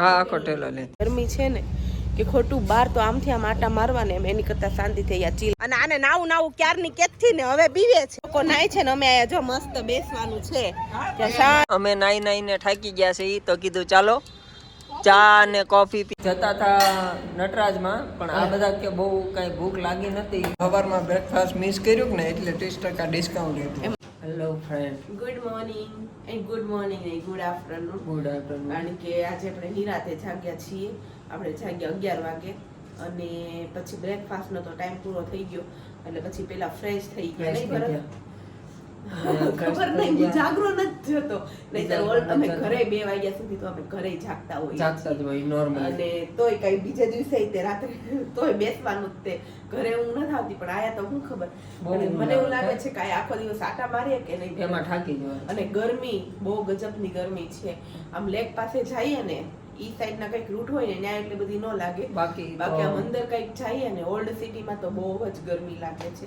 હા આખો ટેલો લે. ગરમી છે ને કે ખોટું બાર તો આમથી આમ આટા મારવાને એમ એની કરતા શાંતિ થઈ આ ચીલ. અને આને નાવું નાવું ક્યારની કેતથી ને હવે પીવે છે. લોકો નાય છે ને અમે આયા જો મસ્ત બેસવાનું છે. અમે નાઈ નાઈને થાકી ગયા છે ઈ તો કીધું ચાલો ચા ને કોફી પી જતા હતા નટરાજમાં પણ આ બધા કે બહુ કાંઈ ભૂખ લાગી નથી સવારમાં બ્રેકફાસ્ટ મિસ કર્યું ને એટલે ત્રીસ ટકા ડિસ્કાઉન્ટ હતું. Hello friend good morning and good morning and good afternoon good afternoon કારણ કે આજે આપણે નિરાતે જાગ્યા છીએ. આપણે જાગ્યા અગિયાર વાગે અને પછી બ્રેકફાસ્ટનો તો ટાઈમ પૂરો થઈ ગયો. એટલે પછી પેલા ફ્રેશ થઈ ગયા નહીં ભરત? ખબર નહીં હું જાગરો નથી જતો નહીંતર ઓલ અમે ઘરે બે વાગ્યા સુધી તો અમે ઘરે જાગતા હોઈએ જાગતા જ હોય નોર્મલ અને તોય કઈ બીજે દિવસે તે રાત્રે તોય બેસવાનું જ તે. ઘરે હું નથી આવતી પણ આયા તો હું ખબર? બહુ અને ઊંઘ મને એવું લાગે છે. કે આખો દિવસ આટા મારીએ કે નહીં એમાં થાકી જવાય અને ગરમી બહુ ગજબની ગરમી છે. આમ લેક પાસે જઈએ ને ઈ સાઈડ ના કંઈક રૂટ હોય ને ત્યાં એટલી બધી ન લાગે. બાકી બાકી આમ અંદર કંઈક જઈએ ને ઓલ્ડ સિટીમાં તો બહુ જ ગરમી લાગે છે.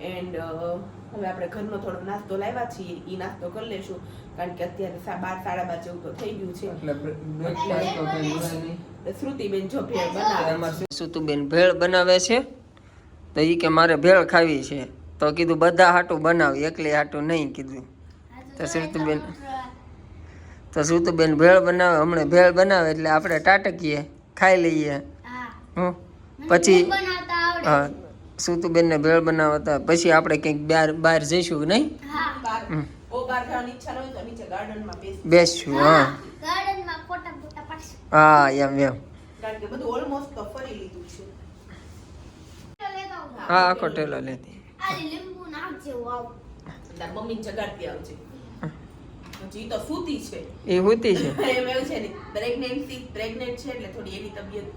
એન્ડ હવે આપણે ઘરનો થોડો નાસ્તો લાવ્યા છીએ. એ નાસ્તો કરી લેશું. કારણ કે અત્યારે બાર સાડા બાર જેવું તો થઈ ગયું છે. શ્રુતિબેન જો ભેળ બનાવે એમાં સુતુબેન ભેળ બનાવે છે? તો એ કે મારે ભેળ ખાવી છે. તો કીધું બધા હાટું બનાવી. એકલી હાટું નહીં કીધું. તો શ્રુતિબેન તો શ્રુતિબેન ભેળ બનાવે. હમણાં ભેળ બનાવે. એટલે આપણે ટાટકીએ. ખાઈ લઈએ. હું. પછી હા. સુતુબેનને ભેળ બનાવતા પછી આપણે કંઈક બહાર બહાર જઈશું નહીં? બેસશું હા. હા. એમ એમ. કારણ કે બધું ઓલમોસ્ટ તો ફરી લીધું છે. લેતા આવું. હા આખો ટેલો લેતી. આ લીંબુ નાખજે વાવ તાર મમ્મી જગાડતી આવજે. હજી તો સૂતી છે. એ હોતી છે. એમ છે પ્રેગ્નેન્ટ છે એટલે થોડી એની તબિયત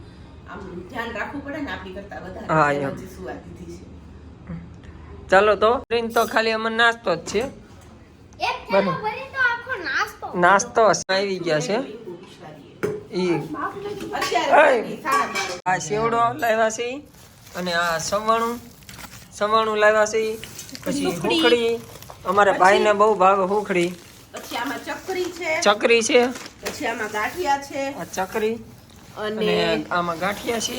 આમ ધ્યાન રાખવું પડે ને આપણી કરતા હા, વધારે. સુવા દીધી છે. ચાલો તો ટ્રેન તો ખાલી અમને નાસ્તો જ છે. એક થેલો ભરી તો આખો નાસ્તો નાસ્તો આવી ગયા છે. આ સેવડો લાવ્યા છે અને આ સવાણું. સવાણું લાવ્યા છે પછી હુખડી અમારા ભાઈને બહુ ભાવે હુખડી પછી આમાં ચકરી છે. ચકરી છે. પછી આમાં ગાંઠિયા છે. આ ચકરી. અને આમાં ગાંઠિયા છે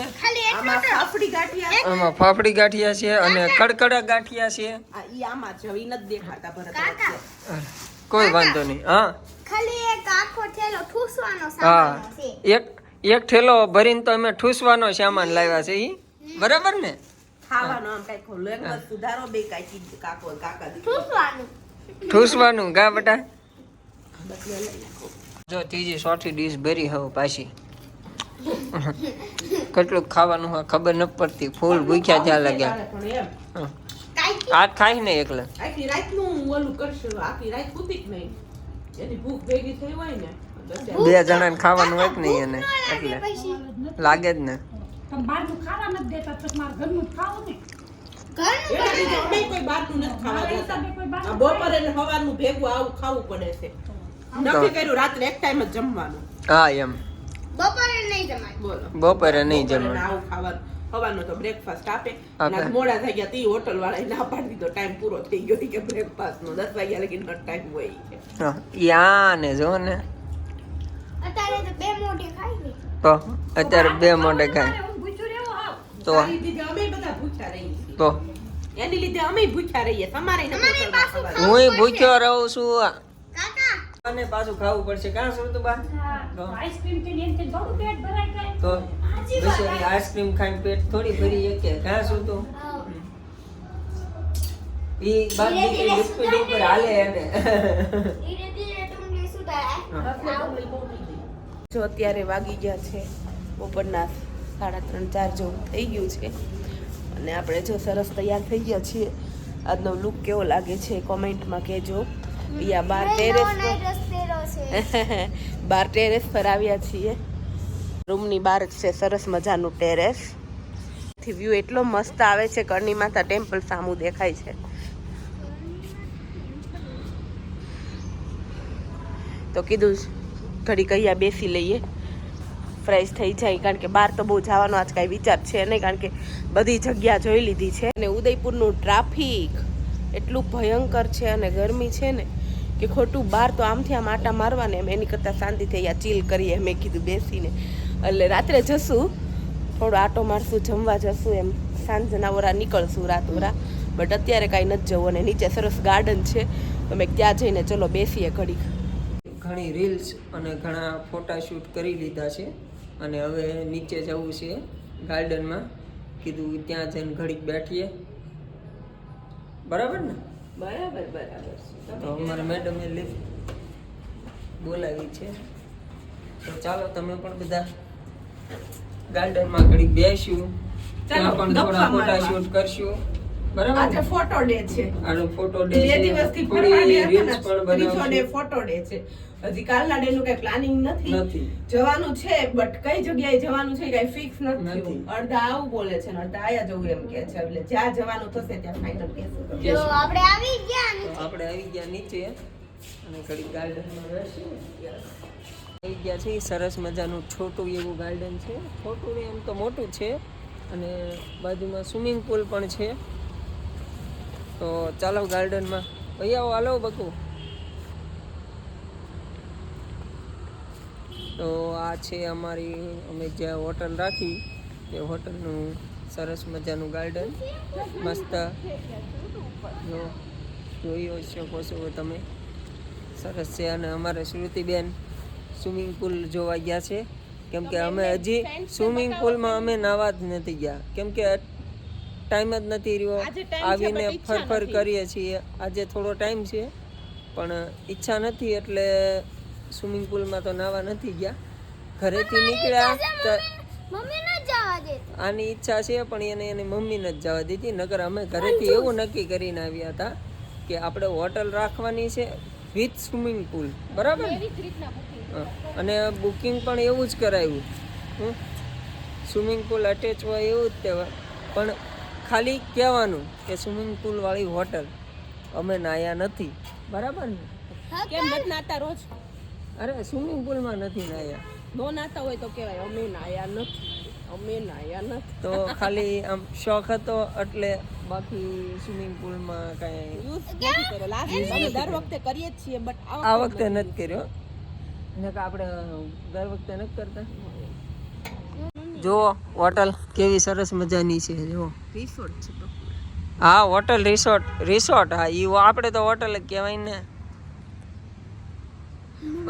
આમાં ફાફડી ગાંઠિયા. આમાં ફાફડી ગાંઠિયા છે અને કડકડા ગાંઠિયા છે. ઈ આમાં છે ઈ નથી દેખાતા ભરત કોઈ વાંધો નહીં હા. ખાલી એક આખો થેલો ઠૂસવાનો હા. સામાન છે. એક એક ઠેલો ભરીને તો અમે ઠૂસવાનો સામાન લાવ્યા છે ઈ. બરાબર ને? ખાવાનું આમ કંઈક લેંગ્વેજ સુધારો બે કાકી કાકો કાકા ઠૂસવાનું. ઠૂસવાનું ગા બેટા. જો ત્રીજી ચોથી ડીશ ભરી હવે પાછી. કેટલું ખાવાનું હોય ખબર ન પડતી. ફૂલ ભૂખ્યા જ્યાં લાગ્યા. પણ એમ આ ખાય ને એકલા. આખી રાતનું હું ઓલું કરશું. આખી રાત સૂતી જ નહીં. એની ભૂખ ભેગી થઈ હોય ને બે જણા જણાને ખાવાનું હોય કે નહીં એને? એટલે. લાગે જ ને. તમે બહારનું ખાવા નથી દેતા તો મારે ઘરનું ખાવું ને. બપોરે સવારનું ભેગું આવું ખાવું પડે છે. નક્કી કર્યું રાત્રે એક ટાઈમ જ જમવાનું. હા એમ. બપોરે નહીં જમાય. બોલો. બપોરે નહીં જમાય. આવું ખાવાનું. સવારનો તો બ્રેકફાસ્ટ આપે. અને મોડા થઈ ગયા તી હોટલ વાળાએ ના પાડી દીધો. ટાઈમ પૂરો થઈ ગયો કે બ્રેકફાસ્ટ નો. દસ વાગ્યા લગીનો ટાઈમ હોય છે હા, યા ને જો ને. અત્યારે તો બે મોઢે ખાઈ લે. તો અત્યારે બે મોઢે ખાઈ તો લીધે અમે બધા ભૂખ્યા રહીએ તો. એની લીધે અમે ભૂખ્યા રહીએ. તમારે. હું ભૂખ્યો રહું છું અને પાછું ખાવું પડશે. કાં શું તું બા તો- આઈસ્ક્રીમથી એનથી થોડું પેટ ભરાય જાય તો બિચારી આઈસ્ક્રીમ ખાઈને પેટ થોડી ભરી શકે. કાં શું તું ઈ બાપ દીકરી લિક્વિડ ઉપર હાલે એને. જો અત્યારે વાગી ગયા છે બપોરના સાડા ત્રણ ચાર જેવું થઈ ગયું છે. અને આપણે જો સરસ તૈયાર થઈ ગયા છીએ. આજનો લુક કેવો લાગે છે? કોમેન્ટમાં કહેજો. યા બાર ટેરેસ બાર ટેરેસ પર આવ્યા છીએ. રૂમની બહાર છે સરસ મજાનું ટેરેસ. થી વ્યૂ એટલો મસ્ત આવે છે કરણી માતા ટેમ્પલ સામું દેખાય છે. તો કીધું ઘડી કહીયા બેસી લઈએ. ફ્રેશ થઈ જાય કારણ કે બહાર તો બહુ જવાનો આજ કાંઈ વિચાર છે નહીં કારણ કે બધી જગ્યા જોઈ લીધી છે. અને ઉદયપુરનું ટ્રાફિક એટલું ભયંકર છે અને ગરમી છે ને કે ખોટું બહાર તો આમથી આમ આટા મારવાને એમ એની કરતાં શાંતિથી અહીંયા ચીલ કરીએ મેં કીધું બેસીને. એટલે રાત્રે જશું, થોડો આટો મારશું, જમવા જશું એમ. સાંજના ઓરા નીકળશું રાત ઓરા બટ અત્યારે કાંઈ નથી જવું અને નીચે સરસ ગાર્ડન છે. તો મેં ત્યાં જઈને ચલો બેસીએ ઘડીક. ઘણી રીલ્સ અને ઘણા ફોટા શૂટ કરી લીધા છે. અને હવે નીચે જવું છે ગાર્ડનમાં કીધું ત્યાં જઈને ઘડીક બેઠીએ. બરાબર ને? બરાબર બરાબર. તો અમારા મેડમે લિફ્ટ બોલાવી છે. તો ચાલો તમે પણ બધા ગાર્ડનમાં ઘડી બેસ્યું ત્યાં પણ થોડા ફોટા શૂટ કરશું. બરાબર? આજે ફોટો ડે છે. આનો ફોટો ડે બે દિવસથી ફરવા ગયા ડે ફોટો ડે છે. હજી કાલના ડે નું કઈ પ્લાનિંગ નથી. જવાનું છે બટ કઈ જગ્યાએ જવાનું છે કઈ ફિક્સ નથી. અડધા આવું બોલે છે ને અડધા આયા જવું એમ કે છે. એટલે જ્યાં જવાનું થશે ત્યાં ફાઇનલ જો આપણે આવી ગયા આપણે આવી ગયા નીચે અને ઘડી ગાર્ડનમાં રહેશું આવી ગયા છે. સરસ મજાનું છોટું એવું ગાર્ડન છે. છોટું એમ તો મોટું છે અને બાજુમાં સ્વિમિંગ પુલ પણ છે. તો ચાલો ગાર્ડનમાં. ભાઈ આવો હાલો બકુ. તો આ છે અમારી અમે જે હોટલ રાખી એ હોટલનું સરસ મજાનું ગાર્ડન. મસ્ત. જો જોઈ શકો છો તમે. સરસ છે અને અમારે શ્રુતિબેન સ્વિમિંગ પુલ જોવા ગયા છે. કેમ કે અમે હજી સ્વિમિંગ પુલમાં અમે નાવા જ નથી ગયા. કેમ કે ટાઈમ જ નથી રહ્યો. આવીને ફરફર કરીએ છીએ. આજે થોડો ટાઈમ છે પણ ઈચ્છા નથી એટલે સ્વિમિંગ પુલમાં તો નાવા નથી ગયા. ઘરેથી નીકળ્યા આની ઈચ્છા છે પણ એને એની મમ્મીને જ જવા દીધી. નગર અમે ઘરેથી એવું નક્કી કરીને આવ્યા હતા કે આપણે હોટલ રાખવાની છે વિથ સ્વિમિંગ પુલ બરાબર. અને બુકિંગ પણ એવું જ કરાવ્યું સ્વિમિંગ પુલ અટેચ હોય એવું જ કહેવાય. પણ ખાલી કહેવાનું કે સ્વિમિંગ પુલ વાળી હોટલ અમે નાયા નથી. બરાબર ને? કેમ નથી નાતા રોજ? અરે સ્વિમિંગ પુલમાં નથી નાયા. નો નાતા હોય તો કહેવાય અમે નાયા નથી. અમે નાયા નથી. તો ખાલી આમ શોખ હતો એટલે બાકી સ્વિમિંગ પુલમાં કાંઈ યુઝ નથી કર્યો. લાસ્ટ અમે દર વખતે કરીએ જ છીએ બટ આ વખતે નથી. કર્યો. ને કે આપણે દર વખતે નથી કરતા. જુઓ હોટલ કેવી સરસ મજાની છે જુઓ. રિસોર્ટ છે હા હોટલ રિસોર્ટ રિસોર્ટ હા ઈ આપણે તો હોટલ જ કહેવાય ને.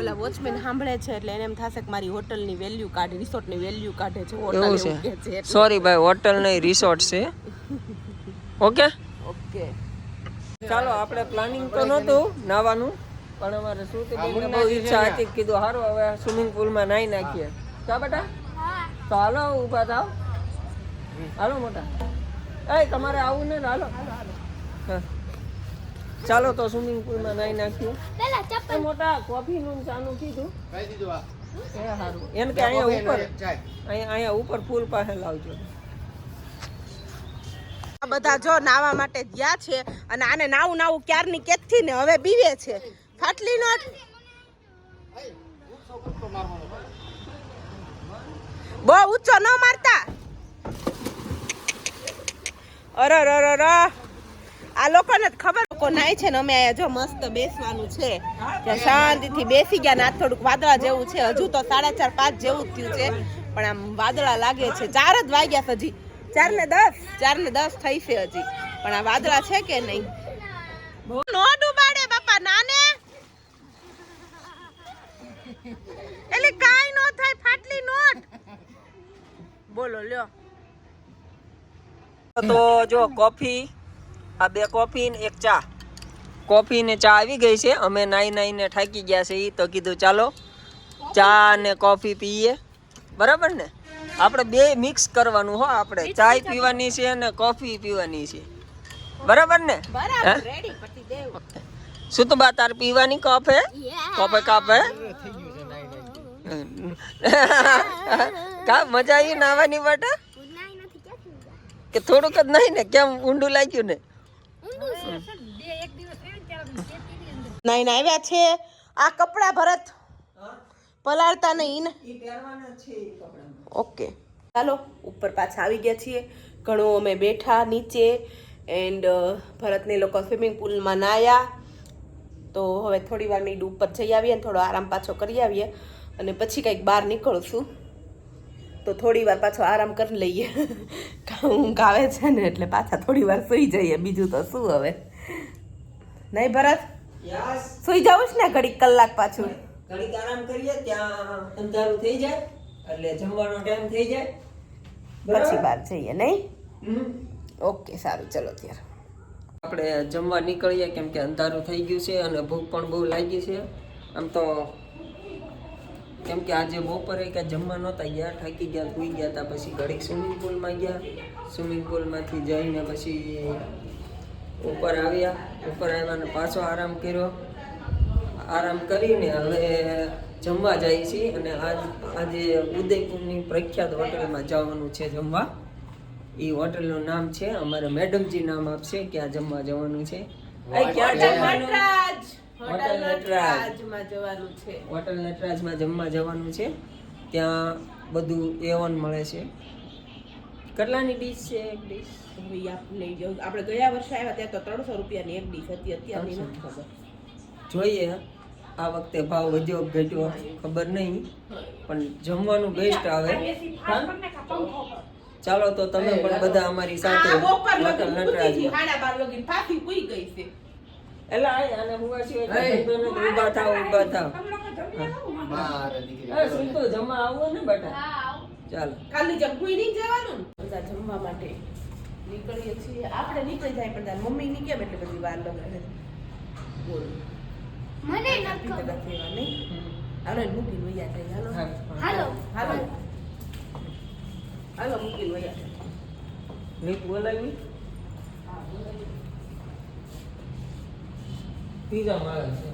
ઓલા વોચમેન સાંભળે છે એટલે એને એમ થશે કે મારી હોટલની વેલ્યુ કાઢે રિસોર્ટની વેલ્યુ કાઢે છે હોટલ એવું છે. સોરી ભાઈ હોટલ નહીં રિસોર્ટ છે. ઓકે ઓકે ચાલો આપણે પ્લાનિંગ તો નહોતું નાવાનું પણ અમારે શ્રુતિબેનને બહુ ઈચ્છા હતી કીધું સારું હવે સ્વિમિંગ પુલમાં નાહી નાખીએ. કા બેટા? હા. તો હાલો ઊભા થાવ. હાલો મોટા. એ તમારે આવું ને હાલો. હા. ચાલો તો સ્વિમિંગ પુલમાં નાહી નાખ્યું. પેલા મોટા કોફી નું ચાનું કીધું. એ હારું. એમ કે અહીંયા ઉપર અહીંયા અહીંયા ઉપર પુલ પાસે લાવજો. આ બધા જો નાવા માટે ગયા છે અને આને નાવું નાવું ક્યારની કેતથી ને હવે બીવે છે. ફાટલી નો બહુ ઊંચો ન મારતા. અરે અરે. આ લોકોને ખબર લોકો નાય છે ને અમે અહીંયા જો મસ્ત બેસવાનું છે. ત્યાં શાંતિથી બેસી ગયા ને આ થોડુંક વાદળા જેવું છે. હજુ તો સાડા ચાર, પાંચ જેવું જ થયું છે. પણ આમ વાદળા લાગે છે. ચાર જ વાગ્યા છે હજી. ચાર ને દસ. ચાર ને દસ થઈ છે હજી. પણ આ વાદળા છે કે નહીં? નો ડૂબાડે બાપા, નાને. એટલે કાઈ નો થાય, ફાટલી નોટ. બોલો, લ્યો. તો જો કોફી આ બે કોફી ને એક ચા. કોફી ને ચા આવી ગઈ છે. અમે નાઈ નાઈને થાકી ગયા છે એ તો કીધું ચાલો ચા ને કોફી પીએ. બરાબર ને? આપણે બે મિક્સ કરવાનું હો આપણે. ચા પીવાની છે અને કોફી પીવાની છે. બરાબર ને? બરાબર રેડી પટી શું તો બા તાર પીવાની કપ હે? કપે કપ હે? કા મજા આવી નાવાની બેટા નાઈ કે થોડુંક જ નહીં ને, કેમ ઊંડું લાગ્યું ને? નાઈને આવ્યા છે. આ કપડા ભરત. પલાળતા નહીં ને ઓકે. ચાલો, ઉપર પાછા આવી ગયા છીએ. ઘણું અમે બેઠા નીચે એન્ડ ભરતને લોકો સ્વિમિંગ પુલમાં નાયા. તો હવે થોડી વાર નીડ ઉપર જઈ આવીએ ને થોડો આરામ પાછો કરી આવીએ. અને પછી કંઈક બહાર નીકળું છું. તો થોડી વાર પાછો આરામ કરી લઈએ. ઊંઘ આવે છે ને એટલે પાછા થોડી વાર સુઈ જઈએ. બીજું તો શું હવે? નહીં ભરત? સુઈ જાઉં ને ઘડીક કલાક પાછું? ઘડીક આરામ કરીએ ત્યાં અંધારું થઈ જાય એટલે જમવાનો ટાઈમ થઈ જાય. પછી બહાર જઈએ નહીં? ઓકે સારું ચલો ત્યારે. આપણે જમવા નીકળીએ કેમ કે અંધારું થઈ ગયું છે અને ભૂખ પણ બહુ લાગી છે. આમ તો કેમ કે આજે બપોરે કે જમવા નહોતા ગયા થાકી ગયા સુઈ ગયા હતા પછી ઘડીક સ્વિમિંગ પુલમાં ગયા. સ્વિમિંગ પુલમાંથી જઈને પછી ઉપર આવ્યા. ઉપર આવ્યા પાછો આરામ કર્યો. આરામ કરીને હવે જમવા જાય છીએ અને આજ આજે ઉદયપુરની પ્રખ્યાત હોટલમાં જવાનું છે જમવા. એ હોટલનું નામ છે અમારે મેડમજી નામ આપશે ક્યાં જમવા જવાનું છે. આ ક્યાં નટરાજ હોટલ નટરાજ. નટરાજમાં જવાનું છે. હોટલ નટરાજમાં જમવા જવાનું છે. ત્યાં બધું એવન મળે છે. કેટલાની ડીશ છે એક ડીશ? ભાઈ ઈ આપણે આપણે ગયા વર્ષે આવ્યા ત્યાં તો ત્રણસો રૂપિયાની એક ડીશ હતી. અત્યારની નથી ખબર. જોઈએ. આ વખતે ભાવ વધ્યો ઘટ્યો ખબર નહીં. પણ જમવાનું બેસ્ટ આવે? ચાલો તો તમે પણ બધા અમારી સાથે હોટલ લગી એટલે આ અને હું. ઊભા થાવ સુનતો જમવા આવો ને બેટા? ચાલો. ખાલી જેમ કોઈ નહીં જવાનું? ને બધા જમવા માટે નીકળીએ છીએ. આપણે નીકળી જાય પણ મમ્મી ની કેમ એટલે બધી વાર લગાડે બોલ. મને ન પીતે ખબર નથી એવા નહીં હાલો એને મૂકીને વૈયા હાલો. હાલો. હાલો. હાલો. મૂકીને વૈયા જાય બોલાવી. પીઝા માળે છે.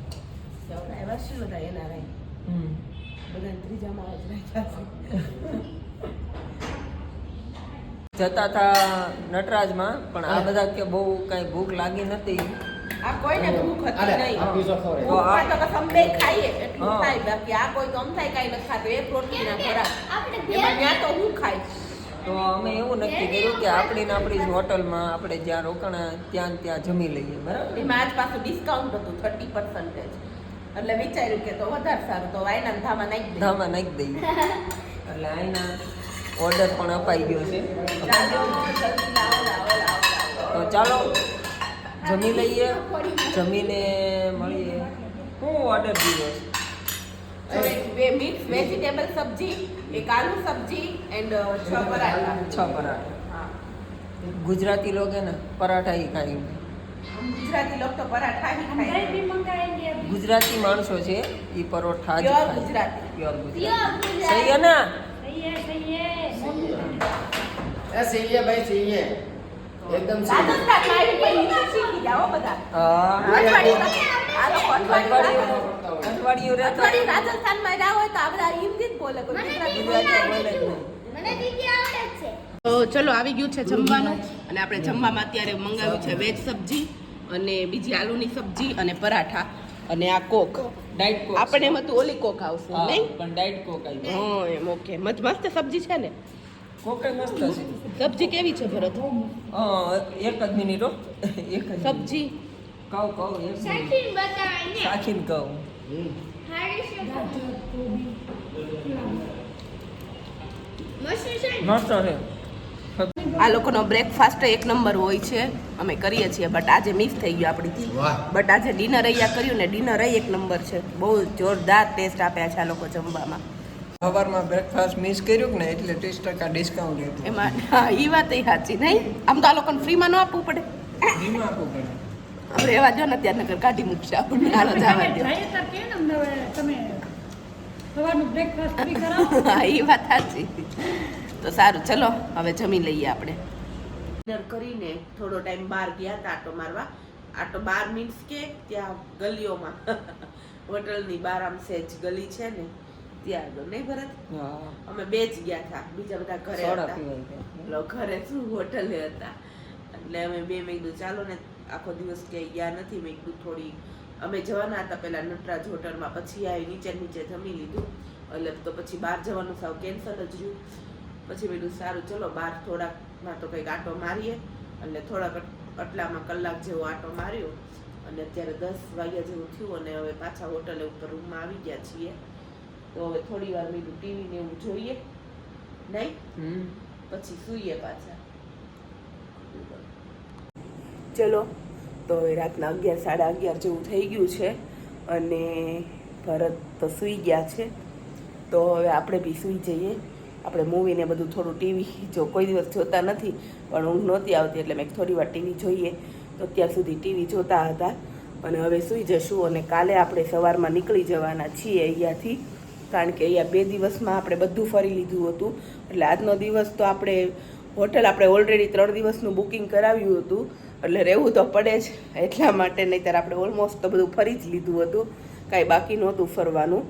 તો આવ્યા છીએ બધા એના રહી? હમ. બધા ત્રીજા માળે જ રાખ્યા છે. જતા હતા નટરાજમાં પણ આ બધા કે બહુ કઈ ભૂખ લાગી નથી. આ કોઈને ભૂખ હતી નહીં. તો તો આ બસ અમે બે ખાઈએ એટલું થાય. બાકી આ કોઈ તો અમ થાય કાંઈ ખાતો. એ પ્રોટીન ના ખોરાક. આપણે ત્યાં તો હું ખાય તો અમે એવું નક્કી કર્યું કે આપણી ને આપણી જ હોટલમાં આપણે જ્યાં રોકાણા ત્યાં ત્યાં જમી લઈએ બરાબર? એમાં આજ પાછું ડિસ્કાઉન્ટ હતું થર્ટી પર્સન્ટેજ એટલે વિચાર્યું કે તો વધારે સારું તો આઈના ધામા નાખી ધામા નાખી દઈએ. એટલે અહીંના ઓર્ડર પણ અપાઈ ગયો છે. તો ચાલો જમી લઈએ જમીને મળીએ. હું ઓર્ડર દીધો છે. બે મિક્સ વેજીટેબલ સબ્જી. એક આલુ સબ્જી એન્ડ છ પરાઠા. છ પરાઠા. ગુજરાતી લોકો હે ના પરાઠા હી ખાએંગે ગુજરાતી લોકો તો પરાઠા હી ખાएंगे ગુજરાતી માણસો છે એ પરોઠા જ પ્યોર ગુજરાતી. પ્યોર ગુજરાતી. સહી હે ના? સહી સહી ભાઈ સહી એકદમ સહી અઠવાડિયું રહેતો અઠવાડિયું રાજસ્થાનમાં રહ્યા હોય તો આ બધા હિન્દી જ બોલે કોઈ ગુજરાતી બોલે. જ નહીં. મને દીદી આવડે છે. તો ચલો આવી ગયું છે જમવાનું. અને આપણે જમવામાં અત્યારે મંગાવ્યું છે વેજ સબ્જી અને બીજી આલુની સબ્જી અને પરાઠા અને આ કોક. ડાઈટ કોક આપણે એમ હતું ઓલી કોક આવશે નહીં? પણ ડાઈટ કોક આવી હા એમ ઓકે. મત મસ્ત સબ્જી છે ને? કોક મસ્ત છે. સબ્જી કેવી છે ભરત? હા એક જ મિનિટ હો. એક જ સબ્જી? કહું કહું એક સાખીન સાચી બતાવે ને સાખીને કહું આ લોકોનો બ્રેકફાસ્ટ એક નંબર હોય છે. અમે કરીએ છીએ બટ આજે મિસ થઈ ગયું આપણીથી. બટ આજે ડિનર અહીંયા કર્યું ને ડિનર એક નંબર છે. બહુ જોરદાર ટેસ્ટ આપ્યા છે આ લોકો જમવામાં. સવારમાં બ્રેકફાસ્ટ મિસ કર્યું ને એટલે ત્રીસ ટકા ડિસ્કાઉન્ટ એમાં હા એ વાત એ સાચી નહીં? આમ તો આ લોકોને ફ્રીમાં ન આપવું પડે. ફ્રીમાં આપવું પડે. હવે એવા જો ને અત્યારે નગર કાઢી મૂકશે આપણને. હાલો જવા દો. તમે સવારનું બ્રેકફાસ્ટ ફ્રી કરાવો. હા એ વાત સાચી. તો સારું ચલો હવે જમી લઈએ આપણે. ડિનર કરીને થોડો ટાઈમ બહાર ગયા હતા આટો મારવા. આટો બાર મીન્સ કે ત્યાં ગલીઓમાં. હોટલની બાર આમ સેજ ગલી છે ને ત્યાં આગળ. નહીં ભરત? હા. અમે બે જ ગયા હતા બીજા બધા ઘરે હતા. ઘરે શું હોટલે હતા. એટલે અમે બે મેં કીધું ચાલો ને આખો દિવસ ક્યાંય ગયા નથી. મેં થોડી અમે જવાના હતા પેલા નટરાજ હોટલમાં પછી આવી નીચે નીચે જમી લીધું. એટલે તો પછી બહાર જવાનું સાવ કેન્સલ જ રહ્યું. પછી મેં સારું ચલો બહાર થોડાકમાં તો કંઈક આટો મારીએ. એટલે થોડાક આટલામાં કલાક જેવો આટો માર્યો. અને અત્યારે દસ વાગ્યા જેવું થયું અને હવે પાછા હોટલે ઉપર રૂમમાં આવી ગયા છીએ. તો હવે થોડી વાર મેં ટીવી ને એવું જોઈએ. નહીં? પછી સૂઈએ પાછા. ચલો. તો હવે રાતના અગિયાર, સાડા અગિયાર જેવું થઈ ગયું છે અને ભરત તો સૂઈ ગયા છે. તો હવે આપણે બી સૂઈ જઈએ. આપણે મૂવીને બધું થોડું ટીવી જો કોઈ દિવસ જોતા નથી, પણ ઊંઘ નહોતી આવતી એટલે મેં થોડી વાર ટીવી જોઈએ. તો અત્યાર સુધી ટીવી જોતા હતા. અને હવે સૂઈ જશું અને કાલે આપણે સવારમાં નીકળી જવાના છીએ અહીંયાથી. કારણ કે અહીંયા બે દિવસમાં આપણે બધું ફરી લીધું હતું. એટલે આજનો દિવસ તો આપણે હોટલ આપણે ઓલરેડી ત્રણ દિવસનું બુકિંગ કરાવ્યું હતું, એટલે રહેવું તો પડે જ. એટલા માટે નહીંતર આપણે ઓલમોસ્ટ તો બધું ફરી જ લીધું હતું. કાંઈ બાકી નહોતું ફરવાનું.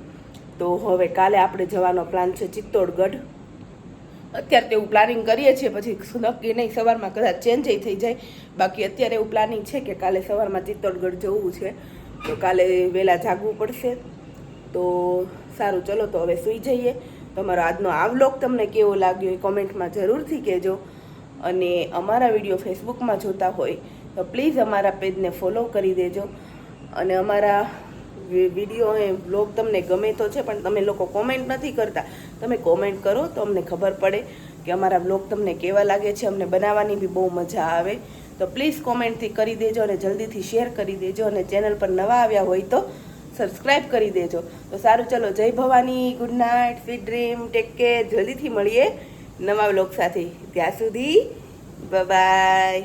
તો હવે કાલે આપણે જવાનો પ્લાન છે ચિત્તોડગઢ. અત્યારે તો એવું પ્લાનિંગ કરીએ છીએ, પછી નક્કી નહીં, સવારમાં કદાચ ચેન્જ થઈ જાય. બાકી અત્યારે એવું પ્લાનિંગ છે કે કાલે સવારમાં ચિત્તોડગઢ જવું છે. તો કાલે વહેલા જાગવું પડશે. તો સારું, ચલો તો હવે સૂઈ જઈએ. તમારો આજનો આ વ્લોગ તમને કેવો લાગ્યો એ કોમેન્ટમાં જરૂરથી કહેજો. અને અમારા વીડિયો ફેસબુકમાં જોતા હોય તો પ્લીઝ અમારા પેજને ફોલો કરી દેજો. અને અમારા વીડિયો એ વ્લોગ તમને ગમે તો છે, પણ તમે લોકો કોમેન્ટ નથી કરતા. તમે કોમેન્ટ કરો તો અમને ખબર પડે કે અમારા વ્લોગ તમને કેવા લાગે છે, અમને બનાવવાની બી બહુ મજા આવે. તો પ્લીઝ કોમેન્ટથી કરી દેજો અને જલ્દીથી શેર કરી દેજો. અને ચેનલ પર નવા આવ્યા હોય તો સબસ્ક્રાઇબ કરી દેજો. તો સારું, ચલો, Jai Bhavani good night sweet dream take care જલ્દીથી મળીએ નવા બ્લોગ સાથે. ત્યાં સુધી બાય